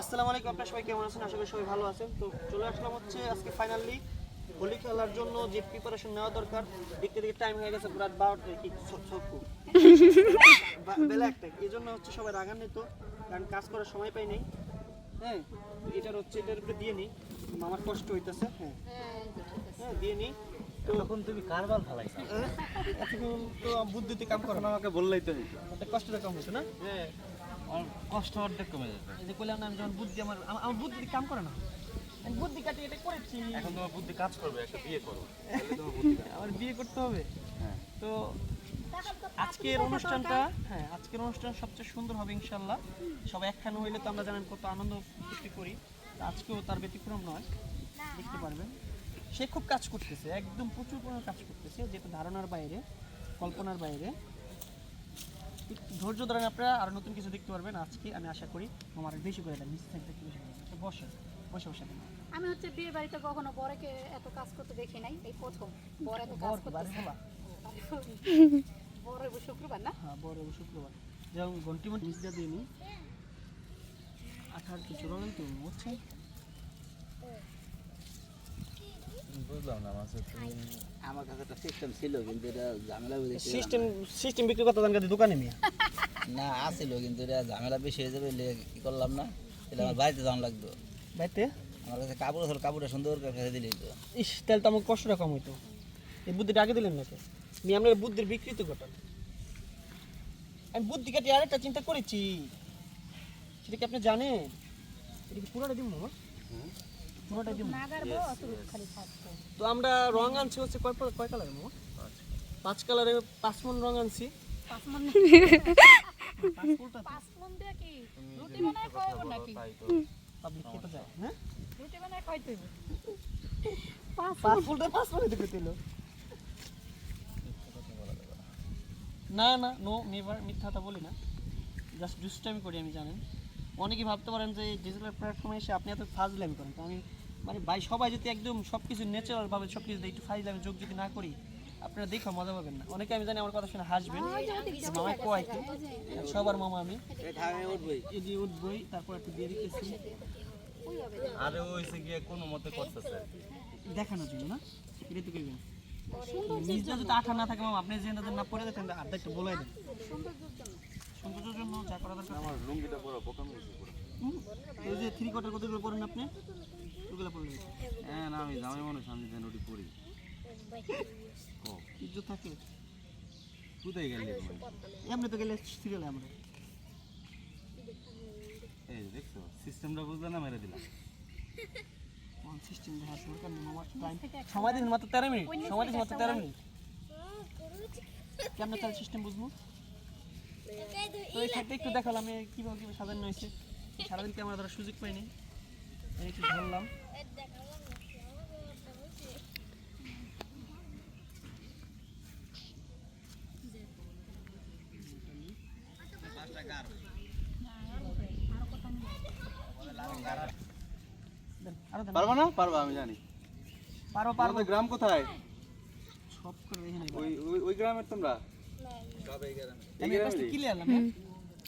আসসালামু আলাইকুম আপনারা সবাই কেমন আছেন? আশা করি সবাই ভালো আছেন। তো চলে আসলাম হচ্ছে আজকে ফাইনালি হোলি খেলার জন্য যে প্রিপারেশন নেওয়া দরকার দেখতে দেখতে টাইম হয়ে গেছে রাত বারোটা কি ছক্কু বেলা একটা। এই জন্য হচ্ছে সবাই রাগান্বিত কারণ কাজ করার সময় পাই নাই। হ্যাঁ এটার হচ্ছে এটার উপরে দিয়ে নিই। আমার কষ্ট হইতেছে হ্যাঁ। হ্যাঁ দিয়ে নিই। তো তখন তুমি কারবার ফালাইছো। হ্যাঁ, এখন তো বুদ্ধিতে কাম করো না। আমাকে বললেই তো কষ্টটা কম হতো না? হ্যাঁ। কষ্ট অর্ধেক কমে যেত এই যে কইলাম না আমি যখন বুদ্ধি আমার আমার- বুদ্ধি কাম করে না। আমি বুদ্ধি কাটিয়ে এটা করেছি। এখন তোমার বুদ্ধি কাজ করবে একটা বিয়ে করো। আমার বিয়ে করতে হবে। হ্যাঁ। তো আজকের অনুষ্ঠানটা হ্যাঁ আজকের অনুষ্ঠান সবচেয়ে সুন্দর হবে ইনশাল্লাহ। সবাই একখানে হইলে তো আমরা জানেন কত আনন্দ ফুর্তি করি। আজকেও তার ব্যতিক্রম নয় দেখতে পারবেন। সে খুব কাজ করতেছে একদম প্রচুর পরিমাণে কাজ করতেছে যেটা ধারণার বাইরে কল্পনার বাইরে। ধৈর্য ধরেন আপনারা আর নতুন কিছু দেখতে পারবেন আজকে আমি আশা করি। আমার বেশি করে দেন নিচে থাকতে একটু বেশি করে বসে বসে বসে আমি হচ্ছে বিয়ে বাড়িতে কখনো বরকে এত কাজ করতে দেখি নাই এই প্রথম। বর এত কাজ বর কি বাড়ি করতেছে। হবা? বর হইব শুক্রবার না? হ্যাঁ বড় শুক্রবার। যেমন ঘন্টি মন্টি দিয়ে নি। আঠার কিছু রঙেন তো বুঝছেন বুঝলাম না তুমি আমার কাছে একটা সিস্টেম ছিল কিন্তু এটা ঝামেলা বেশি সিস্টেম সিস্টেম বিক্রি করতে জান দোকানে মিয়া না আসছিল কিন্তু এটা ঝামেলা বেশি হয়ে যাবে কি করলাম না। এটা আমার বাড়িতে যাওয়া লাগতো বাইতে আমার কাছে কাপড় ছিল কাপড়টা সুন্দর করে ফেলে দিলেই তো। ইস তাহলে তো আমার কষ্টটা কম হইতো। এই বুদ্ধিটা আগে দিলেন নাকি? আমি আপনার বুদ্ধির বিকৃত ঘটান আমি বুদ্ধি কাটিয়ে আরেকটা চিন্তা করেছি। সেটা কি আপনি জানেন? এটা কি পুরোটা দিব না তো আমরা রং আনছি হচ্ছে কয় কয় কালারের মোট পাঁচ কালারে পাঁচ মন রং আনছি। মন মন হ্যাঁ? না না নো নেভার মিথ্যা কথা বলি না। জাস্ট দুষ্টামি করি আমি জানেন? অনেকে ভাবতে পারেন যে ডিজিটাল প্ল্যাটফর্মে এসে আপনি এত ফাজলামি করেন। তো আমি মানে ভাই সবাই যদি একদম সব কিছু ন্যাচারাল ভাবে সব কিছু একটু ফাজলামি যোগ যদি না করি আপনারা দেখো মজা পাবেন না। অনেকে আমি জানি আমার কথা শুনে হাসবেন। মামা কয় সবার মামা আমি। উঠবই। এই উঠবই তারপর একটু দিয়ে দিতেছি। আরে ওইসে গিয়ে কোনো মতে করতেছে। আর দেখানোর জন্য না? এটা তো করবেন নিজটা যদি আঠা না থাকে মামা আপনি যে না পরে দেখেন আড্ডা একটু বলে দেন। সৌন্দর্যের জন্য যা করা দরকার। আমার লুঙ্গিটা পুরো বোকা মেরেছে পুরো। হুম, এই যে থ্রি কোয়ার্টার কতগুলো পরেন আপনি? ওগুলো পড়লেন হ্যাঁ না, আমি জামাই যেন পড়ি। থাকে? কোথায় গেলি এমনি তো গেলে সিরিয়ালে আমরা। এই দেখছ সিস্টেমটা বুঝলে না, মেরে দিলাম। সিস্টেম বুঝব? একটু দেখালাম সারাদিন ক্যামেরা ধরার সুযোগ পাইনি। একটু ধরলাম। পারবা না? পারবা আমি জানি। পারো পারো গ্রাম কোথায়? সব করে ওই ওই গ্রামের তোমরা? এই কি লিয়ালাম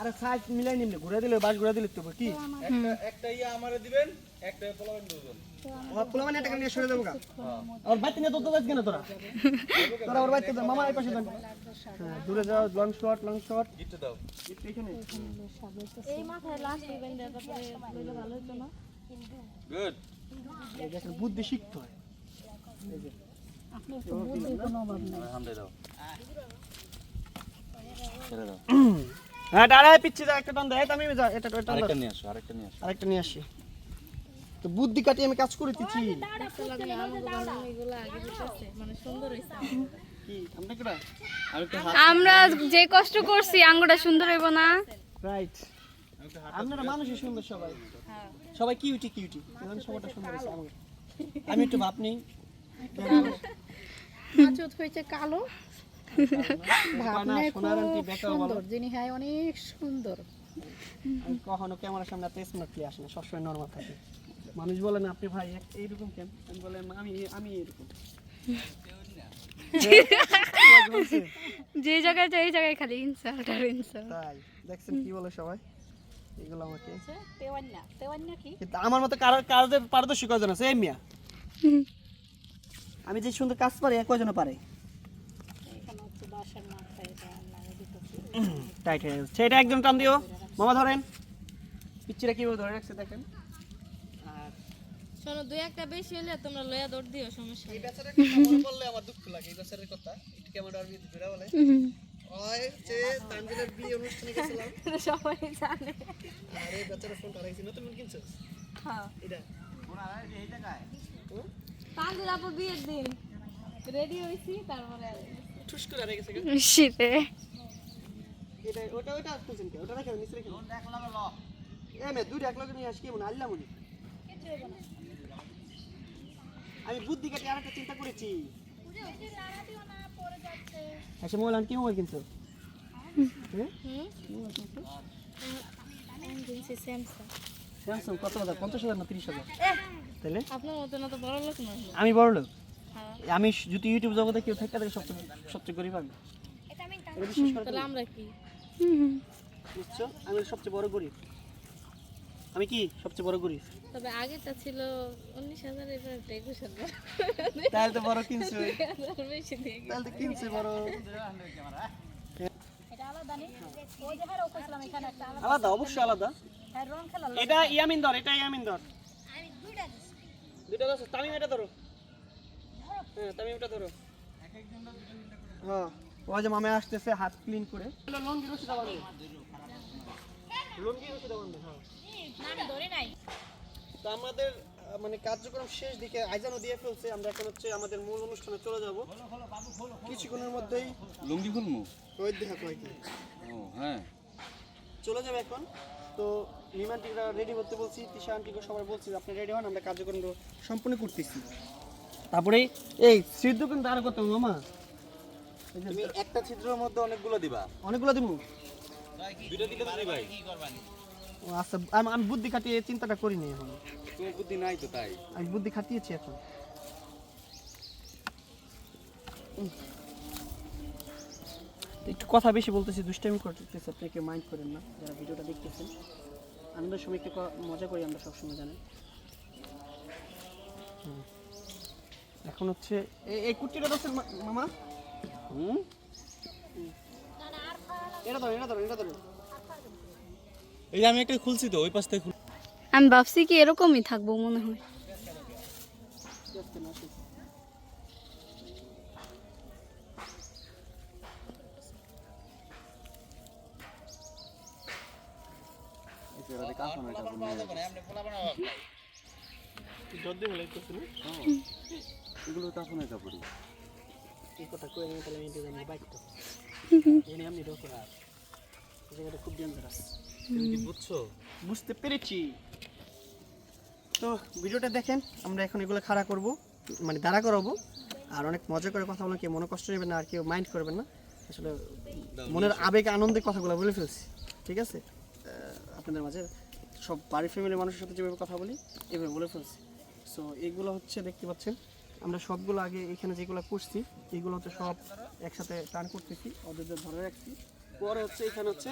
আরে সাইজ মিলাই নিমনে ঘুরে দিলে বাস ঘুরে দিলে তো কি? একটা একটা ইয়া আমারে দিবেন একটা পোলাপেন্ট দিবেন আমার পোলা নিয়ে সরে দেবো গা। আর বাইতে নিয়ে তো তো কেন তোরা? তোরা ওর বাইতে মামা এই পাশে দেন হ্যাঁ দূরে যাও লং শট লং শট গিট্টু দাও। এখানে এই মাথায় লাস্ট ইভেন্ট তারপরে লইলে ভালো হতো না। গুড এই দেখেন বুদ্ধি শিখতে হয়। এই তো বুদ্ধির কোনো অভাব নাই। হামদে দাও ছেড়ে দাও। হ্যাঁ দাঁড়ায় পিচ্ছে যা একটা টান দেয় আমি যা এটা টান আরেকটা নিয়ে আসো আরেকটা নিয়ে আসো আরেকটা নিয়ে আসি তো বুদ্ধি কাটিয়ে আমি কাজ করিতেছি কি আমরা কেডা আমি একটু আমরা যে কষ্ট করছি আঙ্গুটা সুন্দর হইব না রাইট আপনারা মানুষই সুন্দর সবাই সবাই কিউটি কিউটি এখন সবাইটা সুন্দর আছে আমি একটু ভাব নেই মাছুত হয়েছে কালো না, সোনার আন্টি খুব সুন্দর যিনি হ্যাঁ অনেক সুন্দর। আমি কখনো ক্যামেরার সামনে এত স্মার্টলি আসে না সবসময় নর্মাল থাকে। মানুষ বলে না আপনি ভাই এইরকম কেন? আমি বলে আমি আমি এরকম? যে জায়গায় যাই জায়গায় খালি ইনসাল্ট আর ইনসাল্ট তাই দেখছেন কি বলে সবাই? এগুলো আমাকে তেওয়ান্না। তেওয়ান্না কি? আমার মতো কারও কাজে পারদর্শী কজন আছে? এই মিয়া। আমি যে সুন্দর কাজ পারি এক কজনও পারে এখানে হচ্ছে বাসার মাথায় এটা লাগিয়ে দিতেছি টাইট হয়ে যাচ্ছে এটা একদম টান দিও মামা ধরেন। পিচ্ছিরা কীভাবে ধরে রাখছে দেখেন। শোনো দুই একটা বেশি হলে তোমরা লয়া দৌড় দিও সমস্যা এই বেচারার কথা আমার দুঃখ লাগে এই বেচারার কথা। একটু ক্যামেরার ভিতরে ঘুরে বলে? ওই যে তানজিলের বিয়ে অনুষ্ঠানে গেছিলাম। সবাই জানে। আর এই বেচারা ফোন হারাইছি নতুন ফোন কিনছো। হ্যাঁ। এটা। তানজিল আপুর বিয়ের দিন। রেডি হইছি তারপরে ঠুস করে হারিয়ে গেছে শীতে এটা ওটা ওটা তুলছেন কে ওটা রেখে নিচে রেখে এ মে দুই এক লগে নিয়ে আসি কি আল্লাহ মনে আমি বুদ্ধি কাটে আর একটা চিন্তা করেছি। আচ্ছা মোবাইল কিনছো? হ্যাঁ? স্যামসাং কত হাজার? পঞ্চাশ হাজার না তিরিশ হাজার? তাহলে আপনার মতো না তো বড় লোক আমি বড় লোক? হ্যাঁ। আমি যদি ইউটিউব জগতে কেউ থাকে তাহলে সবচেয়ে সবচেয়ে গরিব আমি। এটা বিশ্বাস তাহলে আমরা কি? বুঝছ? আমি সবচেয়ে বড় গরিব। আমি কি সবচেয়ে বড় গরিব? তবে আগেরটা ছিল উনিশ হাজার এবার একুশ হাজার। তাহলে তো বড় কিনছো গেছে। তাহলে তো কিনছে বড়। এটা আলাদা নেই। ওই যে হ্যাঁ কইছিলাম এখানে একটা আলাদা। আলাদা অবশ্যই আলাদা। হ্যাঁ এটা ইয়ামিন ধর এটা ইয়ামিন ধর। দুইটা দশ তামিম এটা ধরো। হ্যাঁ তামিম এটা ধরো হ্যাঁ। ওই যে মামা আসতেছে হাত ক্লিন করে। লঙ্গি রশিদা বাঁধে লঙ্গি রশিদা বাঁধে হ্যাঁ। তো আমাদের মানে কার্যক্রম শেষ দিকে আইজানও দিয়ে ফেলছে আমরা এখন হচ্ছে আমাদের মূল অনুষ্ঠানে চলে যাব। কিছুক্ষণের মধ্যেই লুঙ্গি খুলমু? ওই দেখা কয়েকদিন ও হ্যাঁ। চলে যাবে এখন। তো নিমান্টিকরা রেডি করতে বলছি তিশা আন্টিকে সবাই বলছি যে আপনি রেডি হন? আমরা কার্যক্রম সম্পূর্ণ করতেছি। তারপরে এই সিদ্ধ কিন্তু আরও কত মামা। তুমি একটা ছিদ্রের মধ্যে অনেকগুলো দিবা। অনেকগুলো দিব দুইটা দিলে তো ভাই ও আচ্ছা আমি আমি বুদ্ধি খাটিয়ে চিন্তাটা করিনি এখন। তোমার বুদ্ধি নাই তো তাই। আমি বুদ্ধি খাটিয়েছি এখন। একটু কথা বেশি বলতেছি দুষ্টামি করতেছি আপনি কেউ মাইন্ড করেন না যারা ভিডিওটা দেখতেছেন। আনন্দের সময় একটু মজা করি আমরা সবসময় জানেন? এখন হচ্ছে এই- কুর্তিটা দোষের মামা? হুম এটা ধরো এটা ধরো এটা ধরো এই যে আমি একটা খুলছি তো ওই পাশ থেকে আমি ভাবছি কি এরকমই থাকব মনে হয়। জর্দি হলে করছি না এগুলো কাফনের কাপড়ই। এই কথা কয়ে নিয়ে তাহলে দিয়ে আমি বাইক তো এনে আমি ঢোকে আর এই জায়গাটা খুব ডেঞ্জারাস তুমি কি বুঝছ বুঝতে পেরেছি তো ভিডিওটা দেখেন আমরা এখন এগুলো খাড়া করব মানে দাঁড়া করাবো। আর অনেক মজা করে কথা বলেন কেউ মনে কষ্ট নেবেন না আর কেউ মাইন্ড করবেন না। আসলে মনের আবেগ আনন্দে কথাগুলো বলে ফেলছি ঠিক আছে? আহ, আপনাদের মাঝে সব বাড়ির ফ্যামিলির মানুষের সাথে যেভাবে কথা বলি এভাবে বলে ফেলছি। সো এগুলো হচ্ছে দেখতে পাচ্ছেন আমরা সবগুলো আগে এখানে যেগুলো করছি এগুলো হচ্ছে সব একসাথে টান করতেছি ওদের ধরে রাখছি। পরে হচ্ছে এখানে হচ্ছে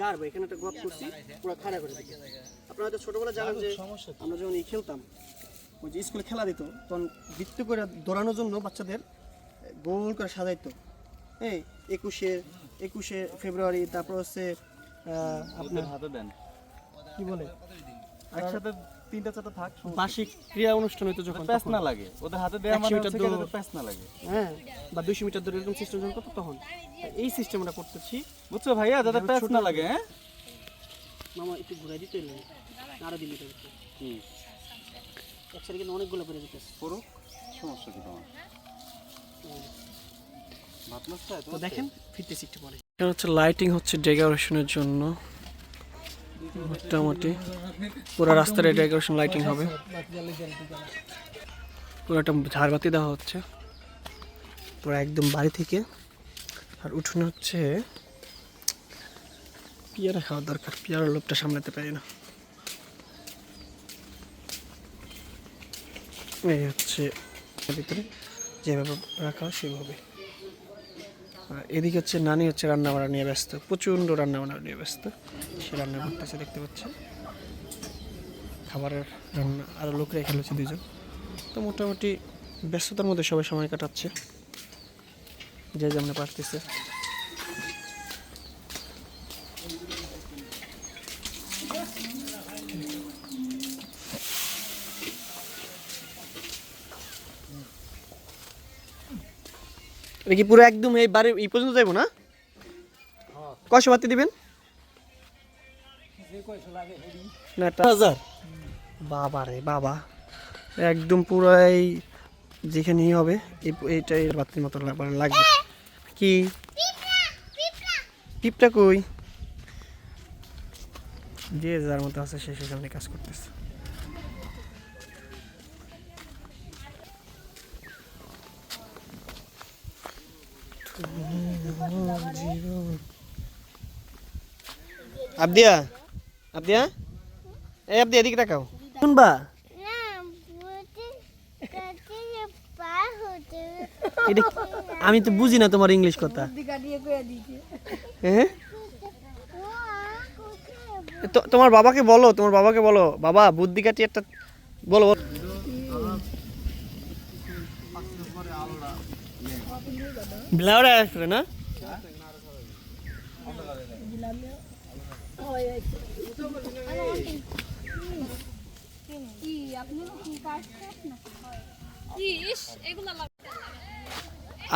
গাড়বো এখানে একটা গদ করছি পুরো খাড়া করে দিচ্ছি। আপনারা হয়তো ছোটবেলা জানেন যে আমরা যখন এই খেলতাম ওই যে স্কুলে খেলা দিত তখন বৃত্ত করে দৌড়ানোর জন্য বাচ্চাদের গোল করে সাজাইতো। হ্যাঁ একুশে একুশে ফেব্রুয়ারি তারপর হচ্ছে আপনার হাতে দেন। কি বলে? একসাথে তিনটা চারটা থাক বার্ষিক ক্রীড়া অনুষ্ঠান হইতো যখন প্যাস না লাগে। ওদের হাতে দেওয়া মানে মিটার হচ্ছে যাতে প্যাস না লাগে। হ্যাঁ বা দুইশো মিটার দূরে এরকম সিস্টেম যখন করতো তখন। এই সিস্টেম আমরা করতেছি। বুঝছ ভাইয়া? যাতে প্যাস না লাগে হ্যাঁ? মামা একটু ঘুরাই দিতে আরও দিন দিতে কি একসাথে কিন্তু অনেকগুলো করে দিতেছে করো সমস্যা কি তোমার? ভাত মাছ তো দেখেন ফিরতেছি একটু পরে। এটা হচ্ছে লাইটিং হচ্ছে ডেকোরেশনের জন্য। মোটামুটি পুরো রাস্তার ডেকোরেশন লাইটিং হবে। পুরো একটা ঝাড়বাতি দেওয়া হচ্ছে। পুরো একদম বাড়ি থেকে। আর উঠোনে হচ্ছে পেয়ারা খাওয়া দরকার। পেয়ারার লোভটা সামলাতে পারি না। এই হচ্ছে ভিতরে। যেভাবে রাখা সেভাবে। এদিকে হচ্ছে নানি হচ্ছে রান্না বান্না নিয়ে ব্যস্ত, প্রচণ্ড রান্না বান্না নিয়ে ব্যস্ত। সে রান্না করতেছে দেখতে পাচ্ছেন। খাবারের রান্না আরও লোকরা এখানে হচ্ছে দুজন। তো মোটামুটি ব্যস্ততার মধ্যে সবাই সময় কাটাচ্ছে। যে যেমন পারতেছে। এটা কি পুরো একদম এই বাড়ি এই পর্যন্ত যাইবো না? কয়শো বাতি দিবেন? না হাজার। বাবা রে বাবা। একদম পুরো এই যেখানেই হবে এই- এইটা এই বাতির মতো মানে লাগবে। কি? টিপটা কই? যে যার মতো আছে সে সেখানে কাজ করতেছে। আবদিয়া? আবদিয়া? এই আবদিয়া এদিকে তাকাও। শুনবা? আমি তো বুঝি না তোমার ইংলিশ কথা। হ্যাঁ? তোমার বাবাকে বলো তোমার বাবাকে বলো। বাবা বুদ্ধি কাটি একটা বলো বলো। ব্লাউড আসবে না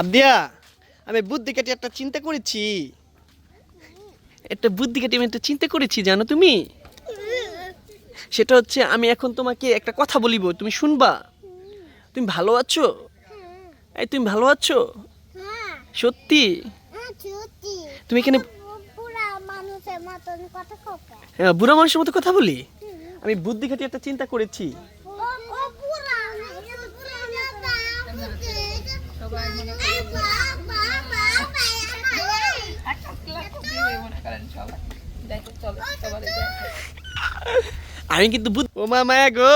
আবদিয়া আমি বুদ্ধি কাটি একটা চিন্তা করেছি। একটা বুদ্ধি কাটি আমি একটা চিন্তা করেছি জানো তুমি? সেটা হচ্ছে আমি এখন তোমাকে একটা কথা বলিব তুমি শুনবা? তুমি ভালো আছো? এই তুমি ভালো আছো? সত্যি? তুমি এখানে পুরা মানুষের মতন কথা খোকা হ্যাঁ, বুড়া মানুষের মতো কথা বলি? আমি বুদ্ধি খাটি একটা চিন্তা করেছি। ও ও পুরা পুরা না সবাই মনে করে বাবা আমি কিন্তু ও মা মায়া গো!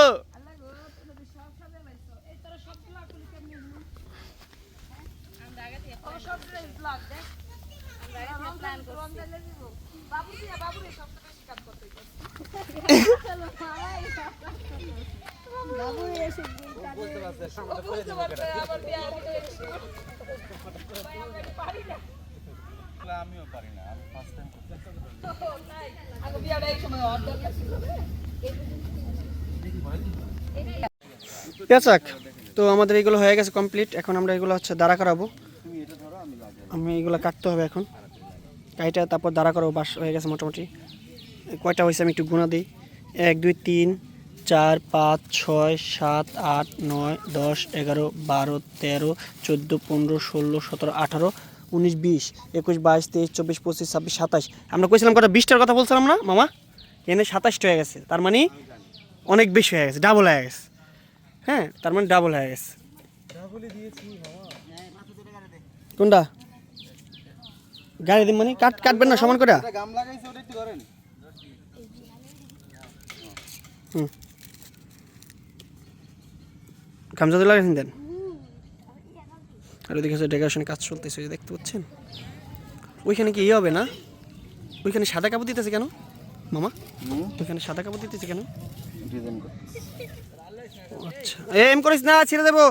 আমিও পারি না আমি ফার্স্ট টাইম পেঁচাক, তো আমাদের এগুলো হয়ে গেছে কমপ্লিট এখন আমরা এগুলো হচ্ছে দাঁড়া করাবো। আমি এগুলো কাটতে হবে এখন। কাইটা তারপর দাঁড়া করাবো, বাস হয়ে গেছে মোটামুটি। কয়টা হয়েছে আমি একটু গুণা দিই। এক, দুই, তিন চার, পাঁচ, ছয়, সাত, আট, নয়, দশ, এগারো, বারো, তেরো, চোদ্দ, পনেরো, ষোলো, সতেরো, আঠারো, উনিশ, বিশ, একুশ, বাইশ, তেইশ, চব্বিশ, পঁচিশ, ছাব্বিশ সাতাশ আমরা কইছিলাম কটা বিশটার কথা বলছিলাম না, মামা? এনে সাতাশটা হয়ে গেছে। তার মানে অনেক বেশি হয়ে গেছে ডাবল হয়ে গেছে। হ্যাঁ তার মানে ডাবল হয়ে গেছে। কোনটা? গাড়ি দিন মানে? কাট কাটবেন না, সমান করে ধরেন গামছা লাগাইছেন দেন? আর ওদিকে হচ্ছে ডেকোরেশন কাজ চলতেছে ওই দেখতে পাচ্ছেন? ওইখানে কি ইয়ে হবে না? ওইখানে সাদা কাপড় দিতেছে কেন? মামা? ওইখানে সাদা কাপড় দিতেছে কেন? আচ্ছা। এম করিস না ছেড়ে দেবো।